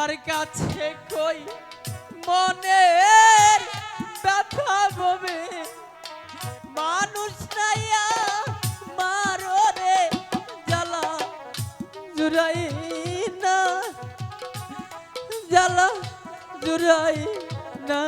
তার কাছে কই মনে ব্যথা হবে মানুষ নাইয়া মারো রে জ্বালা জুড়াই না। জ্বালা জুড়াই না।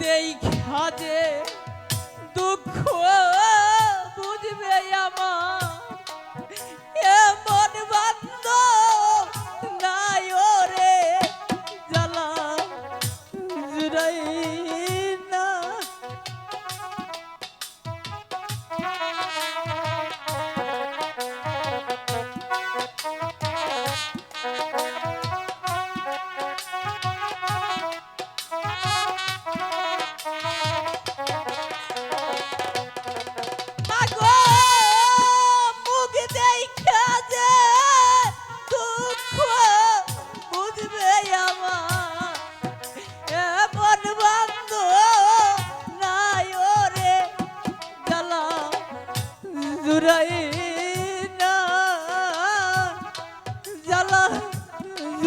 দেই খাজে দুঃখ বুঝবে আমার।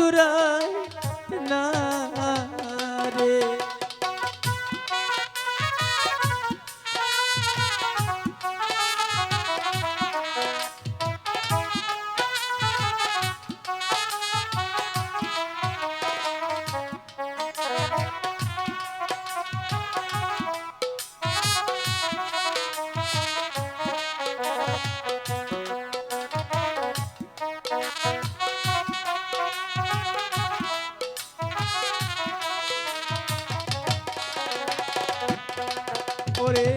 chorar করে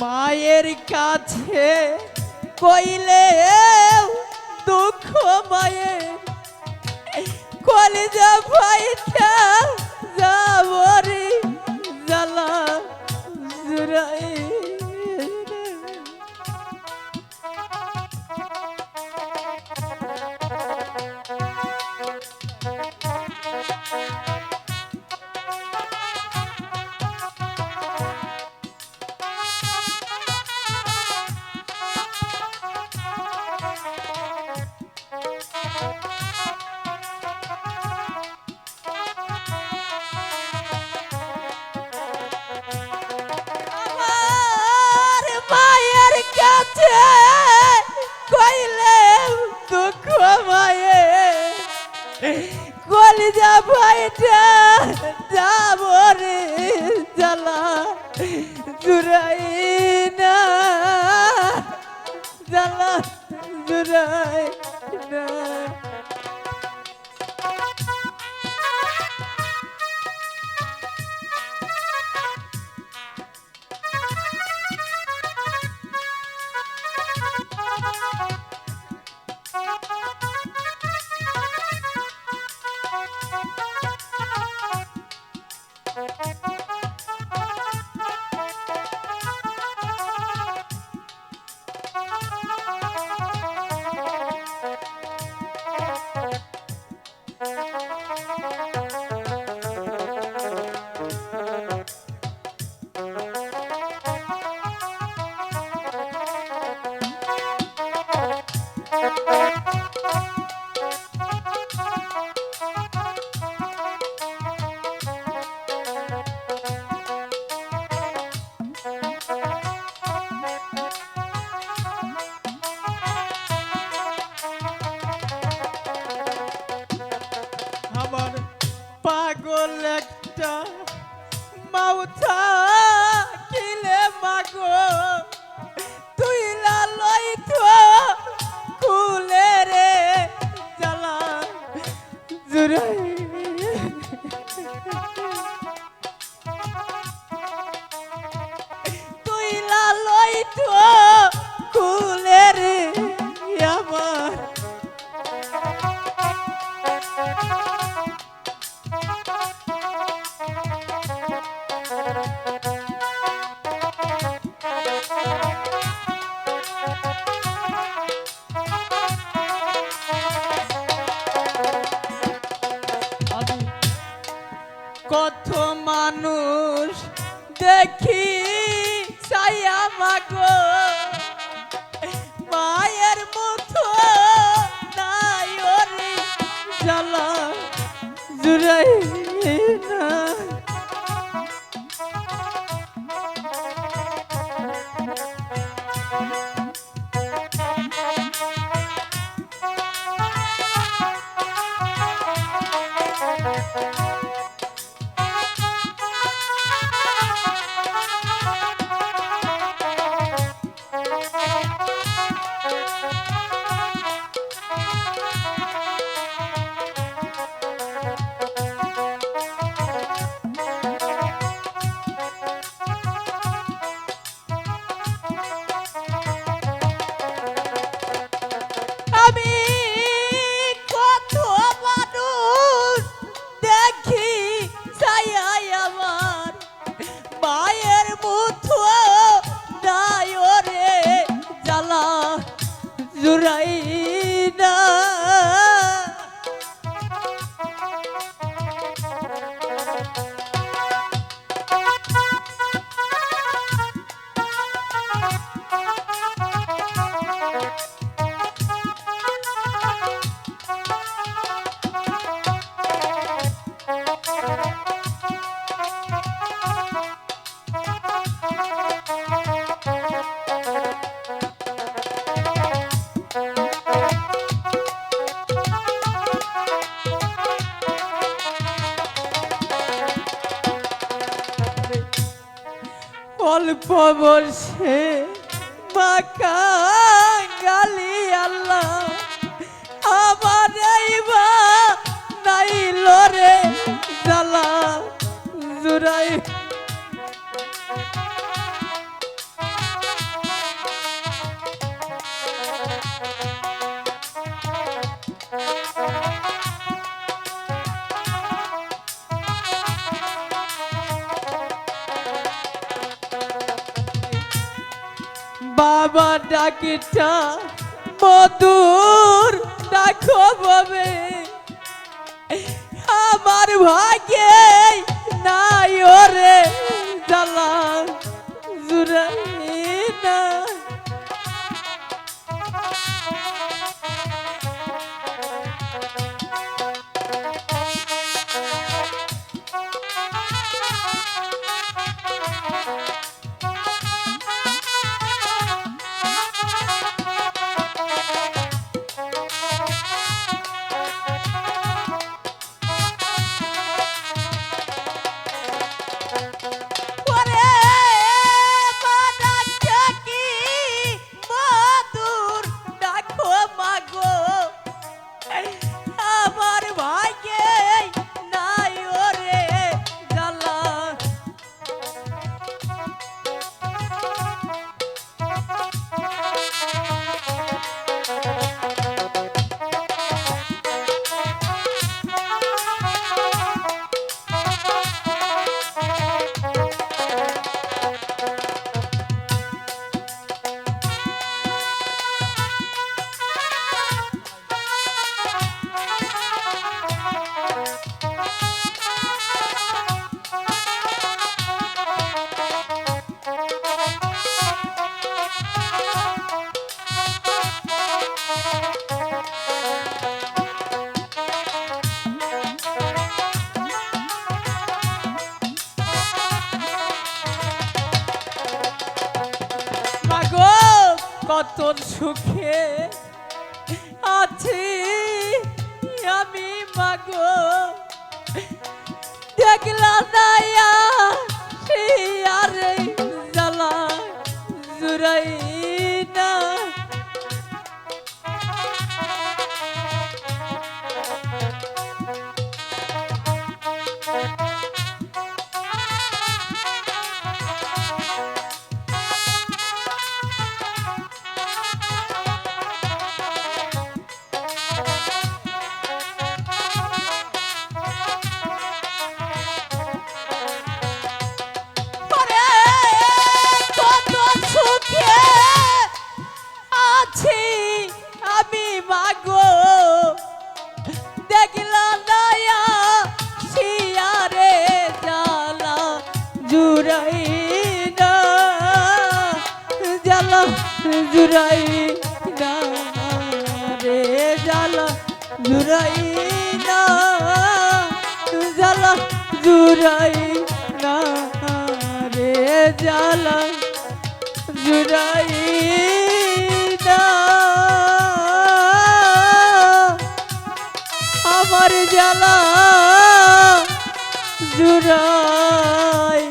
মায়ের কাছে কইলে দুঃখ মায়ের। কলেজা ভাইটা Eita! পাগল একটা মাউথা কিলে মাগো তুই লালই জুড়াই ঘুরাই অল্প বর্ষে গালি আল্লাহ। আমার এইবা নাই লরে জ্বালা জুড়াই বাবা ডাকিটা মধুর ডাকো ববে। আমার ভাগ্যে নাই ওরে জ্বালা জুড়াই না। সুখে জুড়াই না রে জ্বালা জুড়াই না জ্বালা জুড়াই না রে জ্বালা জুড়াই না। আমার জ্বালা জুড়াই